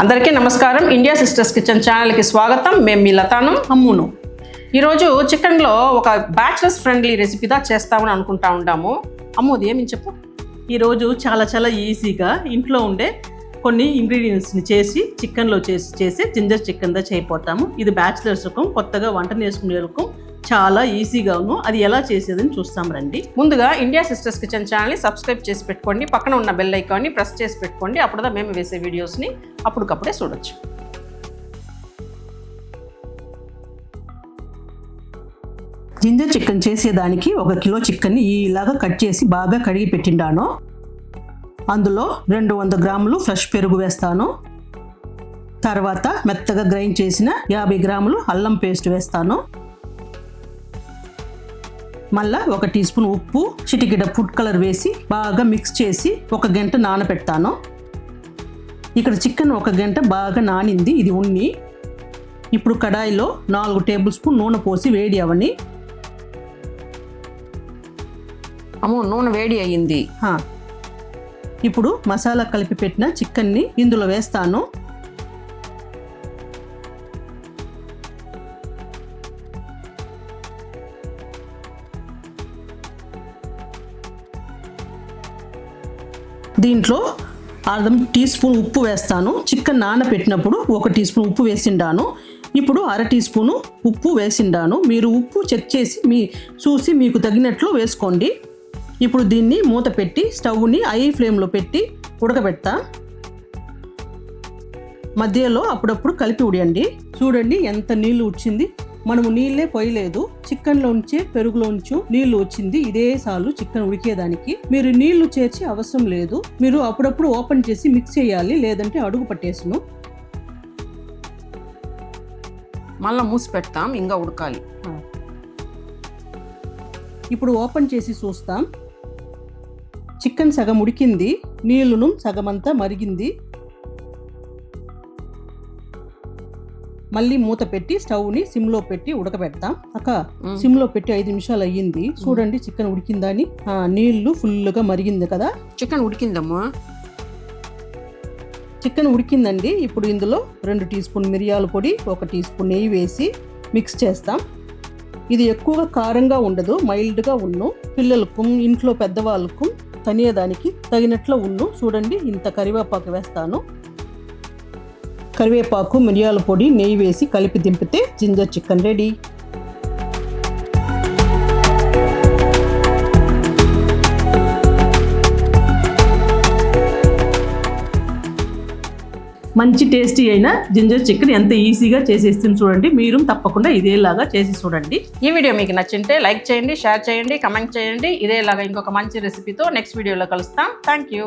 అందరికీ నమస్కారం. India sisters kitchen ఛానల్కి స్వాగతం. మేము మీ లతాను. అమ్మును. ఈరోజు చికెన్లో ఒక బ్యాచిలర్స్ ఫ్రెండ్లీ రెసిపీదా చేస్తామని అనుకుంటా ఉంటాము అమ్ముది ఏమి చెప్పు? ఈరోజు చాలా చాలా ఈజీగా ఇంట్లో ఉండే కొన్ని ఇంగ్రీడియంట్స్ని చేసి చికెన్లో చేసి చేసి జింజర్ చికెన్దా చేయపోతాము. ఇది బ్యాచిలర్స్ కొత్తగా వంట నేర్చుకునే రకం చాలా ఈజీగాను అది ఎలా చేసేదని చూస్తాం రండి. ముందుగా ఇండియా సిస్టర్స్ కిచెన్ ఛానల్ని సబ్స్క్రైబ్ చేసి పెట్టుకోండి. పక్కన ఉన్న బెల్ ఐకాన్ని ప్రెస్ చేసి పెట్టుకోండి. అప్పుడుదా మేము వేసే వీడియోస్ని అప్పటికప్పుడే చూడొచ్చు. జింజర్ చికెన్ చేసేదానికి ఒక కిలో చికెన్ని ఇలాగా కట్ చేసి బాగా కడిగి పెట్టిండాను. అందులో రెండు వంద గ్రాములు ఫ్రెష్ పెరుగు వేస్తాను. తర్వాత మెత్తగా గ్రైండ్ చేసిన యాభై గ్రాములు అల్లం పేస్ట్ వేస్తాను. మళ్ళా ఒక టీ స్పూన్ ఉప్పు చిటికెడ ఫుడ్ కలర్ వేసి బాగా మిక్స్ చేసి ఒక గంట నానబెడతాను ఇక్కడ చికెన్ ఒక గంట బాగా నానింది ఇది ఉన్ని. ఇప్పుడు కడాయిలో నాలుగు టేబుల్ స్పూన్ నూనె పోసి వేడి అవని అమ్మో నూనె వేడి అయ్యింది. ఇప్పుడు మసాలా కలిపి పెట్టిన చికెన్ని ఇందులో వేస్తాను. దీంట్లో అర్ధం టీ స్పూన్ ఉప్పు వేస్తాను. చికెన్ నానబెట్టినప్పుడు ఒక టీ స్పూన్ ఉప్పు వేసిండాను. ఇప్పుడు అర టీ స్పూను ఉప్పు వేసిండాను. మీరు ఉప్పు చెక్ చేసి మీ చూసి మీకు తగినట్లు వేసుకోండి. ఇప్పుడు దీన్ని మూత పెట్టి స్టవ్ని ఐ ఫ్లేమ్లో పెట్టి ఉడకబెడతా. మధ్యలో అప్పుడప్పుడు కలిపి ఉడియండి. చూడండి ఎంత నీళ్ళు వచ్చింది మనము నీళ్ళే పోయలేదు. చికెన్లో ఉంచే పెరుగులో నీళ్ళు వచ్చింది. ఇదే సార్లు చికెన్ ఉడికేదానికి. మీరు నీళ్ళు చేర్చి అవసరం లేదు. మీరు అప్పుడప్పుడు ఓపెన్ చేసి మిక్స్ చేయాలి లేదంటే అడుగు పట్టేసును. మళ్ళీ మూసి పెడతాం ఇంకా ఉడకాలి. ఇప్పుడు ఓపెన్ చేసి చూస్తాం. చికెన్ సగం ఉడికింది. నీళ్ళును సగమంతా మరిగింది. మళ్ళీ మూత పెట్టి స్టవ్ని సిమ్లో పెట్టి ఉడకబెడతాం. అక్క. సిమ్లో పెట్టి ఐదు నిమిషాలు అయ్యింది. చూడండి చికెన్ ఉడికిందని ఆ, నీళ్ళు ఫుల్గా మరిగింది కదా. చికెన్ ఉడికిందమ్మా. చికెన్ ఉడికిందండి. ఇప్పుడు ఇందులో రెండు టీ స్పూన్ మిరియాల పొడి ఒక టీ స్పూన్ నెయ్యి వేసి మిక్స్ చేస్తాం. ఇది ఎక్కువగా కారంగా ఉండదు మైల్డ్గా ఉన్ను. పిల్లలకు ఇంట్లో పెద్దవాళ్ళకు తనియదానికి తగినట్లు ఉన్ను. చూడండి ఇంత కరివేపాకు వేస్తాను. కరివేపాకు మిరియాల పొడి నెయ్యి వేసి కలిపి దింపితే జింజర్ చికెన్ రెడీ. మంచి టేస్టీ అయిన జింజర్ చికెన్ ఎంత ఈజీగా చేసేస్తుంది చూడండి. మీరు తప్పకుండా ఇదేలాగా చేసి చూడండి. ఈ వీడియో మీకు నచ్చింటే లైక్ చేయండి షేర్ చేయండి కమెంట్ చేయండి. ఇదేలాగా ఇంకొక మంచి రెసిపీతో నెక్స్ట్ వీడియోలో కలుస్తాం. Thank you